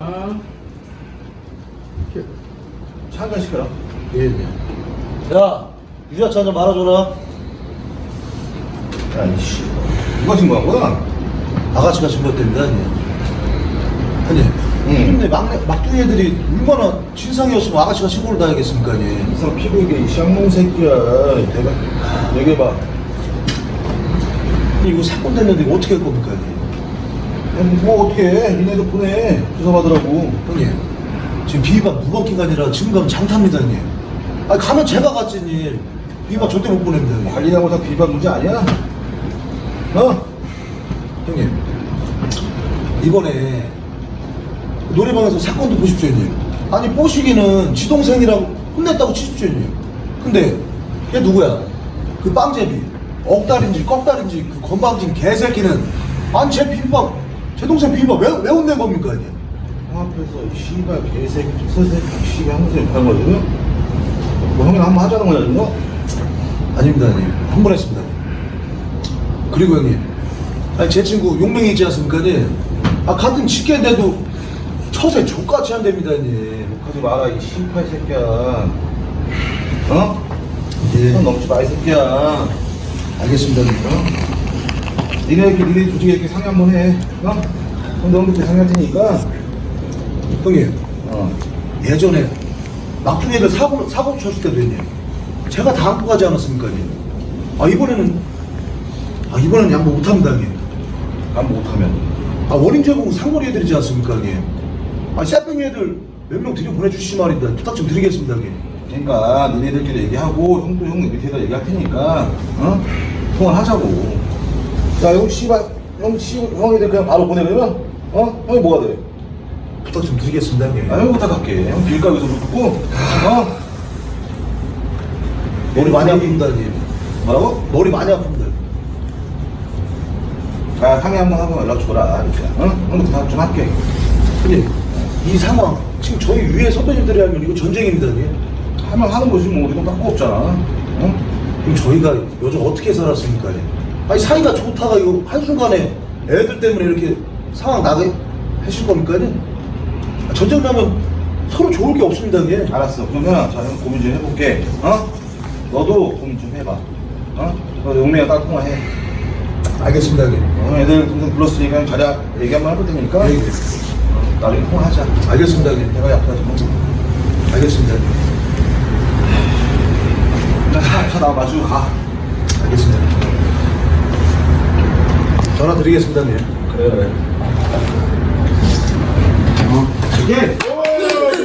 아, 잠깐 시끄러. 예, 예. 야, 유자차 한잔 말아줘라. 아이씨, 누가 신고한 거야? 아가씨가 신고했답니다, 아니. 아니, 응. 근데 막내, 막둥이 애들이 얼마나 진상이었으면 아가씨가 신고를 다 하겠습니까, 아니. 이상 피부 이게 이 쌍놈 새끼야. 내가 얘기해봐. 이거 사건 됐는데 이거 어떻게 할 겁니까, 아니. 야, 뭐 어떻게 해? 니네도 보내. 조사받으라고. 형님, 지금 무번 낀가 아니라 지금 가면 장탑니다, 형님. 아, 가면 제가 갔지, 형님. 비위반 절대 못 보냅니다, 형님. 관리하고 다 비반 문제 아니야? 어? 형님, 이번에 노래방에서 사건도 보십시오, 형님. 아니, 뽀시기는 지 동생이라고 혼냈다고 치십시오, 형님. 근데 걔 누구야? 그 빵제비, 억달인지 꺽달인지 그 건방진 개새끼는 아니, 제 비빔밥, 제 동생 비빔밥 왜, 왜 혼낸 겁니까? 형 앞에서 이 씨발 개새끼, 새새끼, 씨발 하면서 욕하는 거거든요? 뭐 형이랑 한번 하자는 거야, 지금? 아닙니다, 형님. 한 번 했습니다. 그리고 형님, 아니, 제 친구 용맹이 있지 않습니까, 형님? 아, 같은 직계인데도 처세 족같이 한답니다, 형님. 욕하지 마라, 이 씨발 새끼야. 어? 예. 선 넘지 마, 이 새끼야. 알겠습니다, 형님. 어? 니네끼리 니네 조직에 이렇게 상의 한번 해. 어? 그럼 너무 이렇게 상의할 테니까. 형님, 어. 예전에 막둥이 애들 사고, 사고 쳤을 때도 형님, 제가 다 안고 가지 않았습니까, 형님? 아, 이번에는, 아, 이번에는 양보 못합니다, 형님. 난 못하면. 아, 원인 제공 상거리 애들이지 않습니까, 형님? 아, 쎄뺑이 애들 몇 명 들여 보내주시지 말입니다. 부탁 좀 드리겠습니다, 형님. 그러니까 니네들끼리 얘기하고 형도 형 밑에다 얘기할 테니까 어? 통화를 하자고. 야, 형 씨발 형 씨, 형 애들 그냥 바로 보내 그러면 어? 형이 뭐가 돼? 부탁 좀 드리겠습니다, 형님. 아, 형 부탁할게. 형 길가에서 붙고 어? 머리 많이 아픕니다, 형님. 뭐라고? 머리 많이 아픕니다. 아, 상의 한번 하고 연락 줘라. 이렇게. 어? 형도 부탁 좀 할게. 형님, 이 상황, 지금 저희 위에 선배님들이 하면 이거 전쟁입니다, 형님. 하면 하는 거지 뭐 우리도 닦고 없잖아. 어? 그럼 저희가 요즘 어떻게 살았습니까? 아니 사이가 좋다가 이거 한순간에 애들 때문에 이렇게 상황 나게 하실 겁니까? 아, 전쟁 나면 서로 좋을 게 없습니다. 이게. 알았어. 그러면 자, 형 고민 좀 해볼게. 어? 너도 고민 좀 해봐. 어? 너 용맹이 딱 통화해. 알겠습니다. 이게. 어, 애들 동생 불렀으니까 형 자리 얘기 한번 해볼 테니까 예, 예. 어, 나중에 통화하자. 알겠습니다. 이게. 내가 약하지 뭐. 알겠습니다. 나 차, 차 나와 마시고 가. 알겠습니다. 전화 드리겠습니다. 예. 그래 그래. 어.